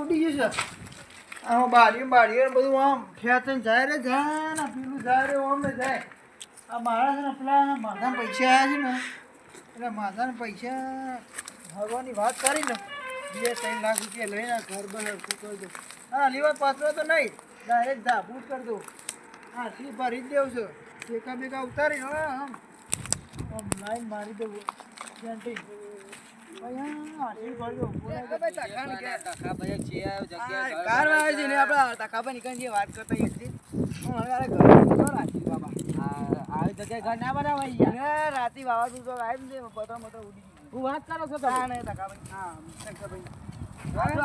ઉડી ગયા, છે. આમાં બારીઓ બારીઓ બધું આમ ખેંચીને જાય રે જાય ને પેલું જાય રે ઓમ જાય આ છે ને પેલા પૈસા આવ્યા છે ને એટલે માધાના પૈસા ભરવાની વાત કરી બે ત્રણ લાખ રૂપિયા લઈને ઘર બહાર કરી દો હા લીવા પાત્રો તો નહીં. ડાયરેક્ટ ધાબુ જ કરી દો ભરી જ દેવું છું. ટેકા બેકા ઉતારી આમ. લાઈન મારી દઉં. આવી ને રાતે તો આવ્યું ને પતરા મતરા ઉડી. હું વાત કરો છો તમે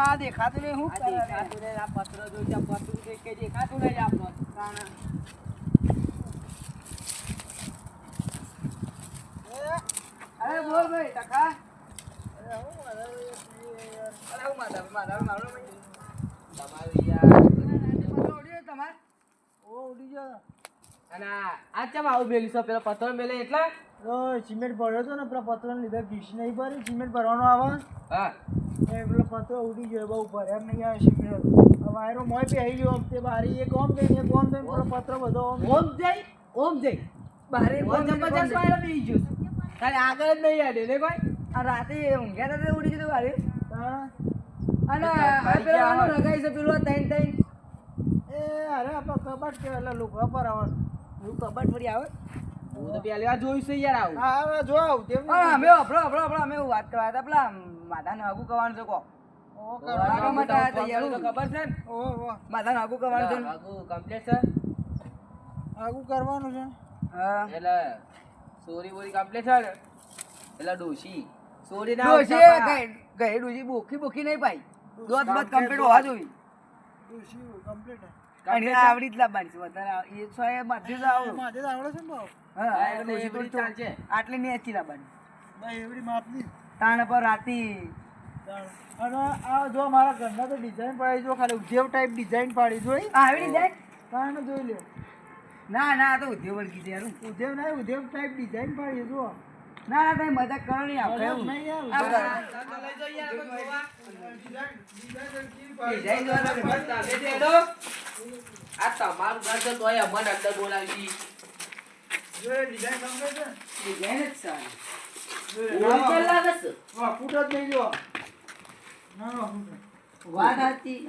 આ દેખાતું નહીં, હું? દેખાતું નહીં, આ પત્ર જોઈ ત્યાં કે દેખાતું નહીં આપણો. અરે બોલ ભાઈ, ટકા. અરે હું માધવ, માધવ, મારો ભાઈ. તમારું યાર પતરો ઉડી ગયો તમારે? ઓ ઉડી ગયો અને આ આ ચમ આવું મેલ્યું છે પેલો પથ્થર મેલે એટલે? તો સિમેન્ટ ભર્યો હતો ને પેલા પતરાને લીધે ઘીસ નહીં ભરી સિમેન્ટ ભરવાનો આવે હા. એ પેલો ઉડી ગયો બહુ ભર્યા નહીં આવે સિમેન્ટ. વાયરો મોય પે આવી ગયો તે બારી એક ઓમ થઈને એક ઓમ થઈને પેલો પતરો બધો ઓમ જય ઓમ જય બારે ઓમ જબરજસ્ત વાયરો બેસી ગયો છે. તારે આગળ જ નહીં યાર ને કોઈ આ રાતે ઊંઘ્યા તા ઉડી ગયું વાળી. અને એટલે આ પેલો આનું લગાઈ છે પેલો તૈન ત્રણ એ અરે આપણે કબાટ કે એટલે લુક પર આવવાનું લુક કબાટ ફરી આવે. હું તો પહેલી વાર જોયું છે યાર આવું. હા જો આવું તેમ અમે આપણો આપણો આપણો અમે વાત કરવા હતા પેલા માધાને આગું કરવાનું છે કો ખબર છે માધાને આગું કરવાનું છે. આગું છે? આગું કરવાનું છે. હા. એટલે સોરી બોરી કાપલે છે ને એટલે ડોશી. સોરી ના ડોશી ગઈ ગઈ ડોશી બોખી બોખી નહીં પાઈ દોત બત કમ્પ્લીટ હોવા જોઈએ. કમ્પ્લીટ અને આવડી જ લાવવાની છે વધારે એ છો એ માંથી જ આવું. માથે તો આવડે છે ને ભાવ? હા હા, એટલે એટલે ડોશી એવડી ચાલશે. આટલી નહીં એટલી લાવવાની ભાઈ એવડી માપની તાણ પર રાતી. અને આ જો મારા ઘરના તો ડિઝાઇન પાડી જો ખાલી ઉદ્યોગ ટાઈપ ડિઝાઇન પાડી જોઈ આ આવડી જાય? કારણ જોઈ લે ના ના તો ઉદ્યોગ વળગી છે ઉદ્યોગ ના ઉદ્યોગ ટાઈપ ડિઝાઇન પાડી જો ના ના તમે મજાક કરો નહીં આપણે એવું આ તમારું ઘર છે તોય અમને અંદર બોલાવી ડિઝાઇન ગમે છે ડિઝાઇન જ સારી. જો એ ઓરિજિનલ ના લાગે છે? ફૂટ જ નહીં જો ના વાહ, ફૂટ. વાત હાચી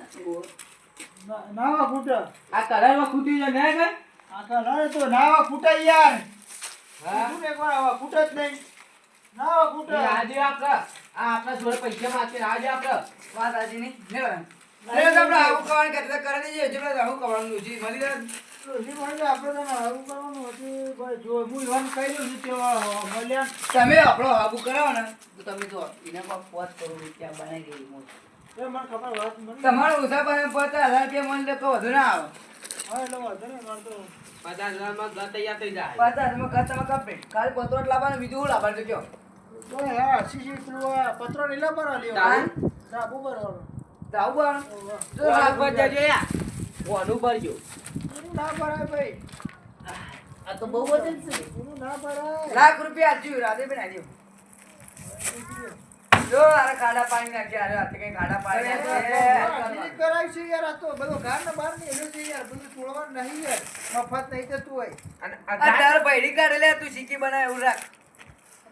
ના ના ફૂટ. આ કલરમાં ખૂટી જાય ને કઈ આ કલર તો ના વાહ, ફૂટે યાર હા ને એકવાર આવા ફૂટ જ નહીં ના વાહ, ફૂટે. આજે આપણે આ આપણા જોડે પૈસા માંગશે આજે આપણે વાત સાચી નહીં લે બરાબર. અરે આપણે આવું કરવાનું હતા, કરે નહીં, હજુ આપણે આવું કરવાનું છે. મળી જાય. તો જો તમે આપણો હાબુ કરાવો ને તો તમે જો એને પોત કરોડ રૂપિયા બનાવી ગઈ તમારે ઓછા પાસે પચાસ હજાર રૂપિયા મને તો વધુ ના આવે નહીં પચાસ હજારમાં ઘર તૈયાર થઈ જાય. પચાસ તમે ખર્ચામાં કમ્પ્લીટ પત્રો જ લાવવાનું બીજું શું લાવવાનું કયો પત્રો ભરવાનું. ભરજો. એનું ના ભરાય ભાઈ. આ તો બહુ વજન છે. ના ભરાય. લાખ રૂપિયા આપજો રાધે બેન આલ્યો જો આરે ખાડા પાણી નાખ્યા અરે હાથે કઈ ખાડા પાણી છે યાર આ તો બધો ઘર ને બહાર નીકળ્યો છે યાર બધું છોડવાનું નહીં યાર. મફત નહીં થતું હોય. અને આ આ કાઢે લે તું શીખી બનાય એવું રાખ.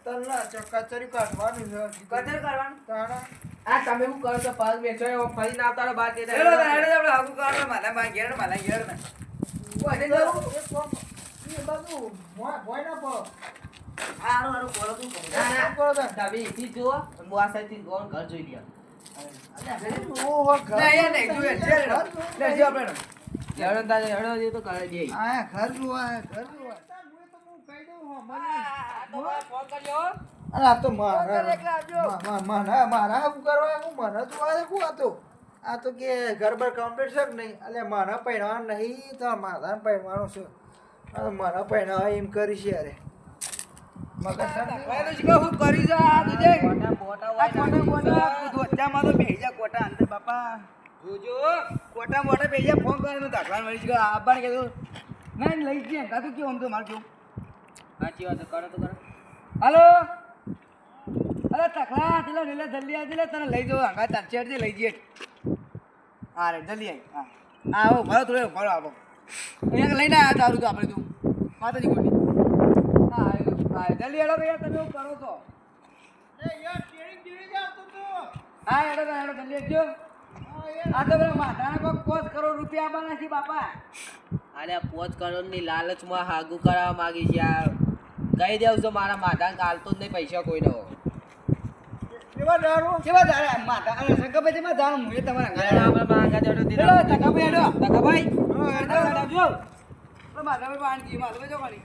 તલ્લા ચકાચરી કાઢવાનું છે કદર કરવાનું તાણા. આ તમે હું કરો છો? પાલ મેચો એવો ફરી ના તારો બાર જઈને. ચલો તાર આપણે આગુ કાઢો માથા માં ઘેર માથા ઘેર ને. ઓય જવું. એક કામ, એ બાજુ મોય ભોય ના પો આરો આરો બોલો તું કહું. ના, ના. શું દાબી થી તમે મોઆ હું આ ઘર જોઈ લ્યો. આ અરે તો કે ઘર બર કમ્પ્લીટ છે નહીં? એટલે મારા પહેરવાનું નહીં તો મારા પહેરવાનું છે. આ મારા પહેરવા એમ કરી છે કોટા મોટા બેહી ફોન કરીને ધાકવાન મળી શીખો. આબાને કીધું ના લઈ જઈએ. તા તું કેવું આમ તો માર કેવું? સાચી વાત કરો તો કરો. હાલો. અરે તકલા પેલા નીલે જલ્દી આવજે લે તને લઈ જાઉં હંગા તાર ચેડજે લઈ જઈએ. હા રે જલ્દી આવી. હા. આવો ભરો થોડો ભરો આવો. અહીંયા લઈને આવ્યા તારું તો આપણે તું. માતાજી. હા જલ્દી હેડો ભૈયા તમે શું કરો છો. એ યાર ટ્રેનિંગ જેવી જ આવતું તું. હા હેડો ના હેડો જલ્દી આવજો હા, આ તો પેલા માથાના કોક પાંચ કરોડ રૂપિયા આપવાના છે બાપા. અરે પોચ કરોડની લાલચમાં હાગુ કરાવવા માંગી છે આ કહી દેવું છું મારા માથા કાલતો જ નહીં પૈસા કોઈનો. કેવા દારૂ? કેવા જાણે માથા અને શંકરભાઈ જેમાં જાણું હું તમારા ઘરે. આપણે માંગા જોડે હેડો તકાભાઈ હેડો. તકાભાઈ હેડો. હેડો. હેડો. જો માથાભાઈ પાણી માથાભાઈ જો પાણી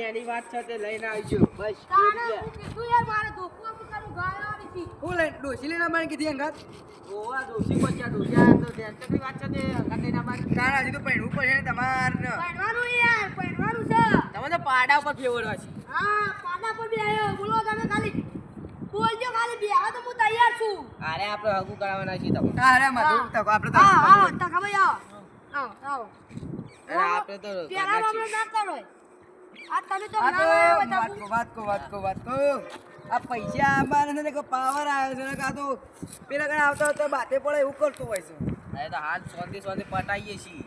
એની વાત છે તે લઈને આવજો બસ. કીધું યાર મારે ધોકું કરું ગાય આવી હું ડોસી લઈને મને કીધી અંગાત ઓવા દોશી પચ્યા દોશી આ તો વાત છે તે અંગત લઈને આવવાની. તારા હજી તો પહેરવું પડશે ને તમારે. યાર પહેરવાનું છે. તમે તો પાડા ઉપર ફેવરવા છે. હા પાડા પર બી આવ્યો. બોલો તમે ખાલી બોલજો ખાલી બે હવે તો હું તૈયાર છું અરે આપણે હગું કરાવવાના છીએ તમે. અરે મધુ તકો આપણે તો હા આવો તકા ભાઈ આવો આવો અરે આપણે તો પેલા કરવાના ના કરો આ તમે તો ના વાત કો વાત કો વાત કો વાત કો. આ પૈસા અમારે ને કો પાવર આવ્યો છે ને કા તો પેલા કણ આવતો હતો બાતે પડે એવું કરતો હોય છે. અરે તો હાલ સોંધી સોંધી પટાઈએ છીએ.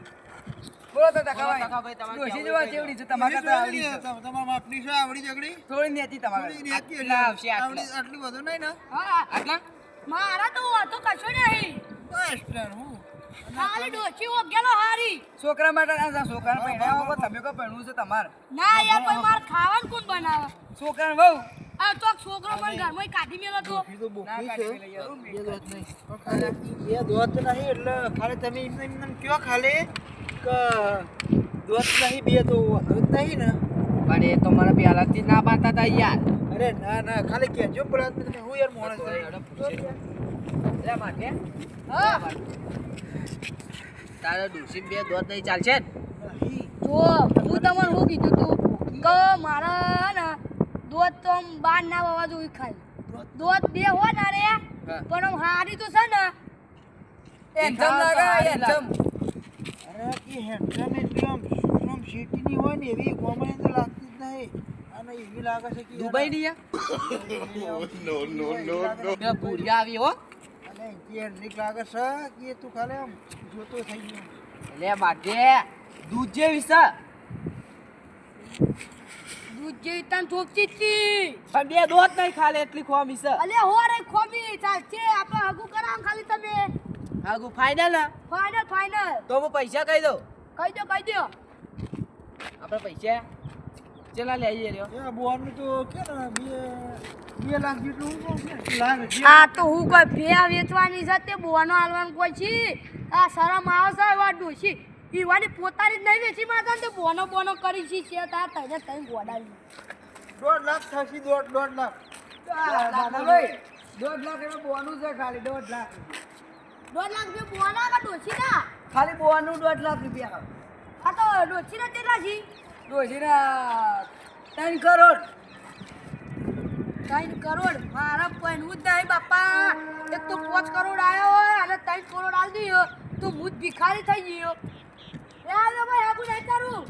બોલો તો બોલો ટકાભાઈ ટકાભાઈ, તમારે ડોશી જેવા ચેવડી છે તમારે કરતા આવડી આવડી છે? તમારા માપની છે આવડી જગડી? થોડી નેતી તમારે. થોડી છે. આવશે, આટલા. આવડી- આટલી બધું નહીં ને? હા. આટલા? મારા તો હતો કશો નહીં. બસ હું. ખાલી ડોચી હારી. છોકરા માટે ના છોકરા પણ તમે કોઈ પહેણવું છે તમારે? ના યાર પણ માર ખાવાનું કોણ બનાવે? છોકરાને બહુ આ તો છોકરો પણ ઘરમાં કાઢી મેલો તો. તો ના છે. બે દોત નહીં. પણ દોત નહીં એટલે ખાલી તમે એમને એમને કયો ખાલી કે દોત નહીં બે તો નહીં ને. પણ એ તો મને પહેલાથી ના પાતા હતા યાર. અરે ના ના ખાલી કહેજો પેલા તમે હું યાર મોણસ. અરે માથે હા. તારા ડોશી બે દોત નહીં ચાલશે જો હું તમને હું કીધું તું? કે મારા ને દોત તો આમ બાર ના વાવા જોઈ ખાય. દોત બે હોય ને રે પણ આમ હારી તો છે ને. એન્થમ લાગે? એન્થમ અરે કે હેન્ડમ એટલે આમ શેટીની હોય ને એવી કોમળી તો લાગતી જ નહીં. અને એવી લાગે છે કે દુબઈ ની નો નો નો. પેલા ભૂરિયા આવી હો. અને અહીંથી હેન્ડ્રિક લાગે છે કે તું ખાલી આમ જોતો થઈ ગયો? એટલે માથે દૂધ જેવી છે. દૂધ જેવી તને ઠોકતી જ પણ બે દોત નહીં ખાલે એટલી ખોમી છે. અલે હો રે ખોમી. ચાલશે આપણે હગું કરાવ ખાલી તમે. આગુ ફાઇનલ ફાઇનલ ફાઇનલ તો હું પૈસા કહી દઉં. કહી દો કહી દો. આપણે પૈસા ચલા લઈ આવીએ રહ્યો. એ બોવાનું તો કે ને બે બે લાખ જેટલું લાખ આ તો હું કોઈ ભે વેચવાની છે તે બોવાનો હાલવાનું કોઈ છે? આ શરમ આવે છે એવા ડોશી ઈવાની પોતાની જ નહીં વેચી માતા તે બોનો બોનો કરી છે છે? તાર તઈને તઈને ગોડાવી દોઢ લાખ થશે દોઢ દોઢ લાખ. દાદાભાઈ દોઢ લાખ એમાં બોનું છે ખાલી દોઢ લાખ. દોઢ લાખ રૂપિયા બોના કે ડોશી ના ખાલી બોનું દોઢ લાખ રૂપિયા. આ તો ડોશી ના કેટલા છે. ત્રણ કરોડ. ત્રણ કરોડ? મારા પૈણું જ નહીં બાપા. એક તો પાંચ કરોડ આવ્યો હોય, અને ત્રણ કરોડ આવી ગયો તો હું ભિખારી થઈ ગયો. આવ્યો ભાઈ આગું નહીં કરું.